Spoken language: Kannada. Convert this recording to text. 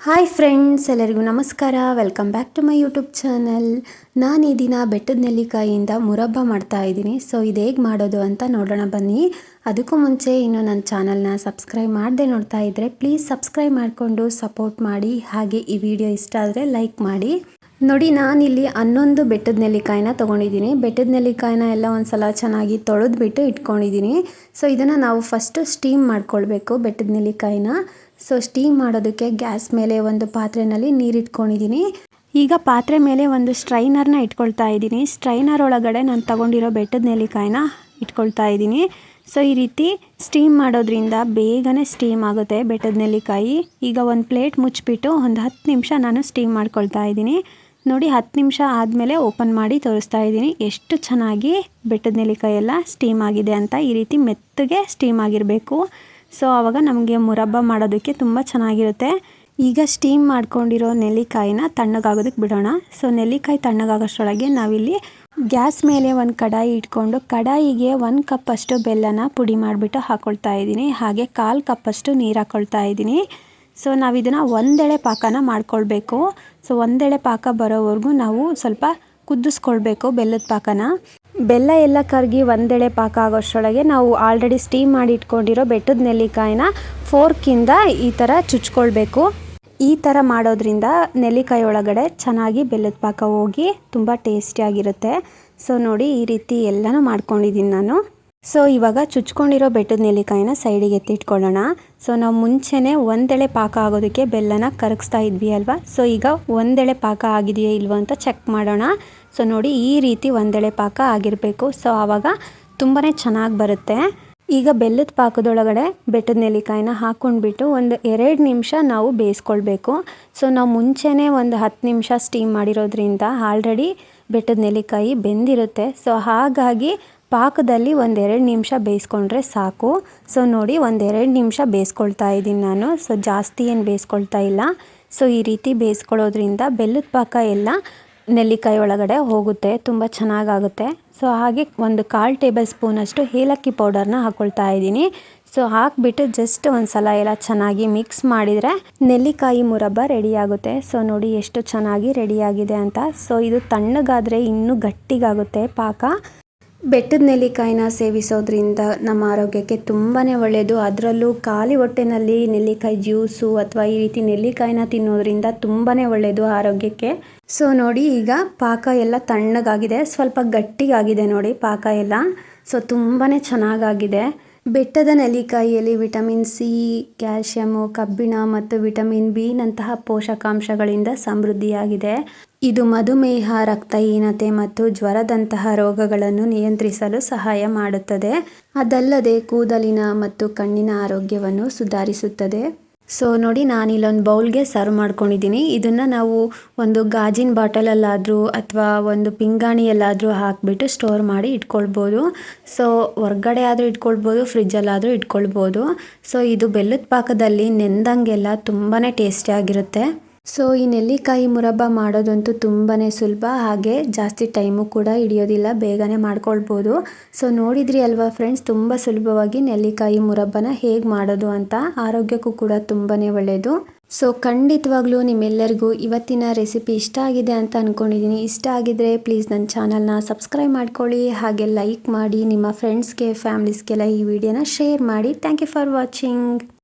ಹಾಯ್ ಫ್ರೆಂಡ್ಸ್, ಎಲ್ಲರಿಗೂ ನಮಸ್ಕಾರ. Welcome back to my YouTube channel. ನಾನು ಈ ದಿನ ಬೆಟ್ಟದ ನೆಲ್ಲಿಕಾಯಿಯಿಂದ ಮುರಬ್ಬ ಮಾಡ್ತಾ ಇದ್ದೀನಿ. ಸೊ, ಇದು ಹೇಗೆ ಮಾಡೋದು ಅಂತ ನೋಡೋಣ ಬನ್ನಿ. ಅದಕ್ಕೂ ಮುಂಚೆ ಇನ್ನು ನನ್ನ ಚಾನಲ್ನ ಸಬ್ಸ್ಕ್ರೈಬ್ ಮಾಡದೆ ನೋಡ್ತಾ ಇದ್ದರೆ ಪ್ಲೀಸ್ ಸಬ್ಸ್ಕ್ರೈಬ್ ಮಾಡಿಕೊಂಡು ಸಪೋರ್ಟ್ ಮಾಡಿ. ಹಾಗೆ ಈ ವಿಡಿಯೋ ಇಷ್ಟ ಆದರೆ ಲೈಕ್ ಮಾಡಿ. ನೋಡಿ ನಾನಿಲ್ಲಿ ಹನ್ನೊಂದು ಬೆಟ್ಟದ ನೆಲ್ಲಿಕಾಯಿನ ತೊಗೊಂಡಿದ್ದೀನಿ. ಬೆಟ್ಟದ ನೆಲ್ಲಿಕಾಯಿನ ಎಲ್ಲ ಒಂದ್ಸಲ ಚೆನ್ನಾಗಿ ತೊಳೆದ್ಬಿಟ್ಟು ಇಟ್ಕೊಂಡಿದ್ದೀನಿ. ಸೊ ಇದನ್ನು ನಾವು ಫಸ್ಟು ಸ್ಟೀಮ್ ಮಾಡ್ಕೊಳ್ಬೇಕು ಬೆಟ್ಟದ ನೆಲ್ಲಿಕಾಯಿನ. ಸೊ ಸ್ಟೀಮ್ ಮಾಡೋದಕ್ಕೆ ಗ್ಯಾಸ್ ಮೇಲೆ ಒಂದು ಪಾತ್ರೆಯಲ್ಲಿ ನೀರು ಇಟ್ಕೊಂಡಿದ್ದೀನಿ ಈಗ ಪಾತ್ರೆ ಮೇಲೆ ಒಂದು ಸ್ಟ್ರೈನರ್ನ ಇಟ್ಕೊಳ್ತಾ ಇದ್ದೀನಿ. ಸ್ಟ್ರೈನರ್ ಒಳಗಡೆ ನಾನು ತಗೊಂಡಿರೋ ಬೆಟ್ಟದ ನೆಲ್ಲಿಕಾಯಿನ ಇಟ್ಕೊಳ್ತಾ ಇದ್ದೀನಿ. ಸೊ ಈ ರೀತಿ ಸ್ಟೀಮ್ ಮಾಡೋದ್ರಿಂದ ಬೇಗನೆ ಸ್ಟೀಮ್ ಆಗುತ್ತೆ ಬೆಟ್ಟದ ನೆಲ್ಲಿಕಾಯಿ. ಈಗ ಒಂದು ಪ್ಲೇಟ್ ಮುಚ್ಚಿಬಿಟ್ಟು ಒಂದು ಹತ್ತು ನಿಮಿಷ ನಾನು ಸ್ಟೀಮ್ ಮಾಡ್ಕೊಳ್ತಾ ಇದ್ದೀನಿ. ನೋಡಿ ಹತ್ತು ನಿಮಿಷ ಆದಮೇಲೆ ಓಪನ್ ಮಾಡಿ ತೋರಿಸ್ತಾ ಇದ್ದೀನಿ. ಎಷ್ಟು ಚೆನ್ನಾಗಿ ಬೆಟ್ಟದ ನೆಲ್ಲಿಕಾಯಿ ಎಲ್ಲ ಸ್ಟೀಮ್ ಆಗಿದೆ ಅಂತ ಈ ರೀತಿ ಮೆತ್ತಗೆ ಸ್ಟೀಮ್ ಆಗಿರಬೇಕು. ಸೊ ಆವಾಗ ನಮಗೆ ಮುರಬ್ಬ ಮಾಡೋದಕ್ಕೆ ತುಂಬ ಚೆನ್ನಾಗಿರುತ್ತೆ. ಈಗ ಸ್ಟೀಮ್ ಮಾಡ್ಕೊಂಡಿರೋ ನೆಲ್ಲಿಕಾಯಿನ ತಣ್ಣಗಾಗೋದಕ್ಕೆ ಬಿಡೋಣ. ಸೊ, ನೆಲ್ಲಿಕಾಯಿ ತಣ್ಣಗಾಗೋಷ್ಟರೊಳಗೆ ನಾವಿಲ್ಲಿ ಗ್ಯಾಸ್ ಮೇಲೆ ಒಂದು ಕಡಾಯಿ ಇಟ್ಕೊಂಡು ಕಡಾಯಿಗೆ ಒಂದು ಕಪ್ಪಷ್ಟು ಬೆಲ್ಲನ ಪುಡಿ ಮಾಡಿಬಿಟ್ಟು ಹಾಕ್ಕೊಳ್ತಾ ಇದ್ದೀನಿ. ಹಾಗೆ ಕಾಲು ಕಪ್ಪಷ್ಟು ನೀರು ಹಾಕ್ಕೊಳ್ತಾ ಇದ್ದೀನಿ. ಸೊ ನಾವು ಇದನ್ನು ಒಂದೆಳೆ ಪಾಕನ ಮಾಡ್ಕೊಳ್ಬೇಕು. ಸೊ ಒಂದೆಳೆ ಪಾಕ ಬರೋವರೆಗೂ ನಾವು ಸ್ವಲ್ಪ ಕುದಿಸ್ಕೊಳ್ಬೇಕು ಬೆಲ್ಲದ ಪಾಕನ. ಬೆಲ್ಲ ಎಲ್ಲ ಕರಗಿ ಒಂದೆಳೆ ಪಾಕ ಆಗೋಷ್ಟರೊಳಗೆ ನಾವು ಆಲ್ರೆಡಿ ಸ್ಟೀಮ್ ಮಾಡಿ ಇಟ್ಕೊಂಡಿರೋ ಬೆಟ್ಟದ ನೆಲ್ಲಿಕಾಯಿನ ಫೋರ್ಕಿಂದ ಈ ಥರ ಚುಚ್ಕೊಳ್ಬೇಕು. ಈ ಥರ ಮಾಡೋದ್ರಿಂದ ನೆಲ್ಲಿಕಾಯಿ ಒಳಗಡೆ ಚೆನ್ನಾಗಿ ಬೆಲ್ಲದ ಪಾಕ ಹೋಗಿ ತುಂಬ ಟೇಸ್ಟಿಯಾಗಿರುತ್ತೆ ಸೊ ನೋಡಿ ಈ ರೀತಿ ಎಲ್ಲನೂ ಮಾಡ್ಕೊಂಡಿದ್ದೀನಿ ನಾನು. ಸೊ ಇವಾಗ ಚುಚ್ಕೊಂಡಿರೋ ಬೆಟ್ಟದ ನೆಲ್ಲಿಕಾಯಿನ ಸೈಡಿಗೆ ಎತ್ತಿಟ್ಕೊಳ್ಳೋಣ. ಸೊ ನಾವು ಮುಂಚೆನೇ ಒಂದೆಳೆ ಪಾಕ ಆಗೋದಕ್ಕೆ ಬೆಲ್ಲನ ಕರಗಿಸ್ತಾ ಇದ್ವಿ ಅಲ್ವಾ? ಸೊ ಈಗ ಒಂದೆಳೆ ಪಾಕ ಆಗಿದೆಯೋ ಇಲ್ವೋ ಅಂತ ಚೆಕ್ ಮಾಡೋಣ. ಸೊ ನೋಡಿ ಈ ರೀತಿ ಒಂದೆಳೆ ಪಾಕ ಆಗಿರಬೇಕು. ಸೊ ಆವಾಗ ತುಂಬಾ ಚೆನ್ನಾಗಿ ಬರುತ್ತೆ. ಈಗ ಬೆಲ್ಲದ ಪಾಕದೊಳಗಡೆ ಬೆಟ್ಟದ ನೆಲ್ಲಿಕಾಯಿನ ಹಾಕ್ಕೊಂಡ್ಬಿಟ್ಟು ಒಂದು ಎರಡು ನಿಮಿಷ ನಾವು ಬೇಯಿಸ್ಕೊಳ್ಬೇಕು. ಸೊ ನಾವು ಮುಂಚೆನೇ ಒಂದು ಹತ್ತು ನಿಮಿಷ ಸ್ಟೀಮ್ ಮಾಡಿರೋದ್ರಿಂದ ಆಲ್ರೆಡಿ ಬೆಟ್ಟದ ನೆಲ್ಲಿಕಾಯಿ ಬೆಂದಿರುತ್ತೆ. ಸೊ ಹಾಗಾಗಿ ಪಾಕದಲ್ಲಿ ಒಂದೆರಡು ನಿಮಿಷ ಬೇಯಿಸ್ಕೊಂಡ್ರೆ ಸಾಕು. ಸೊ ನೋಡಿ, ಒಂದೆರಡು ನಿಮಿಷ ಬೇಯಿಸ್ಕೊಳ್ತಾ ಇದ್ದೀನಿ ನಾನು. ಸೊ ಜಾಸ್ತಿ ಏನು ಬೇಯಿಸ್ಕೊಳ್ತಾ ಇಲ್ಲ. ಸೊ ಈ ರೀತಿ ಬೇಯಿಸ್ಕೊಳ್ಳೋದ್ರಿಂದ ಬೆಲ್ಲದ ಪಾಕ ಎಲ್ಲ ನೆಲ್ಲಿಕಾಯಿ ಒಳಗಡೆ ಹೋಗುತ್ತೆ. ತುಂಬ ಚೆನ್ನಾಗಾಗುತ್ತೆ. ಸೊ ಹಾಗೆ ಒಂದು ಕಾಲು ಟೇಬಲ್ ಸ್ಪೂನಷ್ಟು ಏಲಕ್ಕಿ ಪೌಡರ್ನ ಹಾಕ್ಕೊಳ್ತಾ ಇದ್ದೀನಿ. ಸೊ ಹಾಕ್ಬಿಟ್ಟು ಜಸ್ಟ್ ಒಂದು ಸಲ ಎಲ್ಲ ಚೆನ್ನಾಗಿ ಮಿಕ್ಸ್ ಮಾಡಿದರೆ ನೆಲ್ಲಿಕಾಯಿ ಮುರಬ್ಬ ರೆಡಿಯಾಗುತ್ತೆ ಸೊ ನೋಡಿ, ಎಷ್ಟು ಚೆನ್ನಾಗಿ ರೆಡಿಯಾಗಿದೆ ಅಂತ. ಸೊ ಇದು ತಣ್ಣಗಾದರೆ ಇನ್ನೂ ಗಟ್ಟಿಗಾಗುತ್ತೆ ಪಾಕ. ಬೆಟ್ಟದ ನೆಲ್ಲಿಕಾಯಿನ ಸೇವಿಸೋದ್ರಿಂದ ನಮ್ಮ ಆರೋಗ್ಯಕ್ಕೆ ತುಂಬಾ ಒಳ್ಳೆಯದು ಅದರಲ್ಲೂ ಖಾಲಿ ಹೊಟ್ಟೆನಲ್ಲಿ ನೆಲ್ಲಿಕಾಯಿ ಜ್ಯೂಸು ಅಥವಾ ಈ ರೀತಿ ನೆಲ್ಲಿಕಾಯಿನ ತಿನ್ನೋದ್ರಿಂದ ತುಂಬಾ ಒಳ್ಳೆಯದು ಆರೋಗ್ಯಕ್ಕೆ. ಸೊ ನೋಡಿ, ಈಗ ಪಾಕ ಎಲ್ಲ ತಣ್ಣಗಾಗಿದೆ. ಸ್ವಲ್ಪ ಗಟ್ಟಿಗಾಗಿದೆ ನೋಡಿ ಪಾಕ ಎಲ್ಲ. ಸೊ ತುಂಬಾ ಚೆನ್ನಾಗಾಗಿದೆ. ಬೆಟ್ಟದ ನೆಲ್ಲಿಕಾಯಿಯಲ್ಲಿ ವಿಟಮಿನ್ ಸಿ, ಕ್ಯಾಲ್ಶಿಯಮು, ಕಬ್ಬಿಣ ಮತ್ತು ವಿಟಮಿನ್ ಬಿ ನಂತಹ ಪೋಷಕಾಂಶಗಳಿಂದ ಸಮೃದ್ಧಿಯಾಗಿದೆ. ಇದು ಮಧುಮೇಹ, ರಕ್ತಹೀನತೆ ಮತ್ತು ಜ್ವರದಂತಹ ರೋಗಗಳನ್ನು ನಿಯಂತ್ರಿಸಲು ಸಹಾಯ ಮಾಡುತ್ತದೆ. ಅದಲ್ಲದೆ ಕೂದಲಿನ ಮತ್ತು ಕಣ್ಣಿನ ಆರೋಗ್ಯವನ್ನು ಸುಧಾರಿಸುತ್ತದೆ. ಸೊ, ನೋಡಿ ನಾನು ಇಲ್ಲೊಂದು ಬೌಲ್ಗೆ ಸರ್ವ್ ಮಾಡ್ಕೊಂಡಿದ್ದೀನಿ. ಇದನ್ನು ನಾವು ಒಂದು ಗಾಜಿನ ಬಾಟಲಲ್ಲಾದರೂ ಅಥವಾ ಒಂದು ಪಿಂಗಾಣಿಯಲ್ಲಾದರೂ ಹಾಕಿಬಿಟ್ಟು ಸ್ಟೋರ್ ಮಾಡಿ ಇಟ್ಕೊಳ್ಬೋದು. ಸೊ, ಹೊರ್ಗಡೆ ಆದರೂ ಇಟ್ಕೊಳ್ಬೋದು, ಫ್ರಿಜ್ಜಲ್ಲಾದರೂ ಇಟ್ಕೊಳ್ಬೋದು. ಸೊ, ಇದು ಬೆಲ್ಲದ ಪಾಕದಲ್ಲಿ ನೆಂದಂಗೆಲ್ಲ ತುಂಬಾ ಟೇಸ್ಟಿಯಾಗಿರುತ್ತೆ ಸೊ, ಈ ನೆಲ್ಲಿಕಾಯಿ ಮುರಬ್ಬ ಮಾಡೋದಂತೂ ತುಂಬಾ ಸುಲಭ. ಹಾಗೆ ಜಾಸ್ತಿ ಟೈಮು ಕೂಡ ಹಿಡಿಯೋದಿಲ್ಲ, ಬೇಗನೆ ಮಾಡ್ಕೊಳ್ಬೋದು. ಸೊ, ನೋಡಿದ್ರಿ ಅಲ್ವಾ ಫ್ರೆಂಡ್ಸ್, ತುಂಬ ಸುಲಭವಾಗಿ ನೆಲ್ಲಿಕಾಯಿ ಮುರಬ್ಬನ ಹೇಗೆ ಮಾಡೋದು ಅಂತ. ಆರೋಗ್ಯಕ್ಕೂ ಕೂಡ ತುಂಬಾ ಒಳ್ಳೆಯದು ಸೊ, ಖಂಡಿತವಾಗ್ಲೂ ನಿಮ್ಮೆಲ್ಲರಿಗೂ ಇವತ್ತಿನ ರೆಸಿಪಿ ಇಷ್ಟ ಆಗಿದೆ ಅಂತ ಅಂದ್ಕೊಂಡಿದ್ದೀನಿ ಇಷ್ಟ ಆಗಿದ್ರೆ ಪ್ಲೀಸ್ ನನ್ನ ಚಾನಲ್ನ ಸಬ್ಸ್ಕ್ರೈಬ್ ಮಾಡ್ಕೊಳ್ಳಿ. ಹಾಗೆ ಲೈಕ್ ಮಾಡಿ ನಿಮ್ಮ ಫ್ರೆಂಡ್ಸ್ಗೆ, ಫ್ಯಾಮ್ಲೀಸ್ಗೆಲ್ಲ ಈ ವಿಡಿಯೋನ ಶೇರ್ ಮಾಡಿ. Thank you for watching.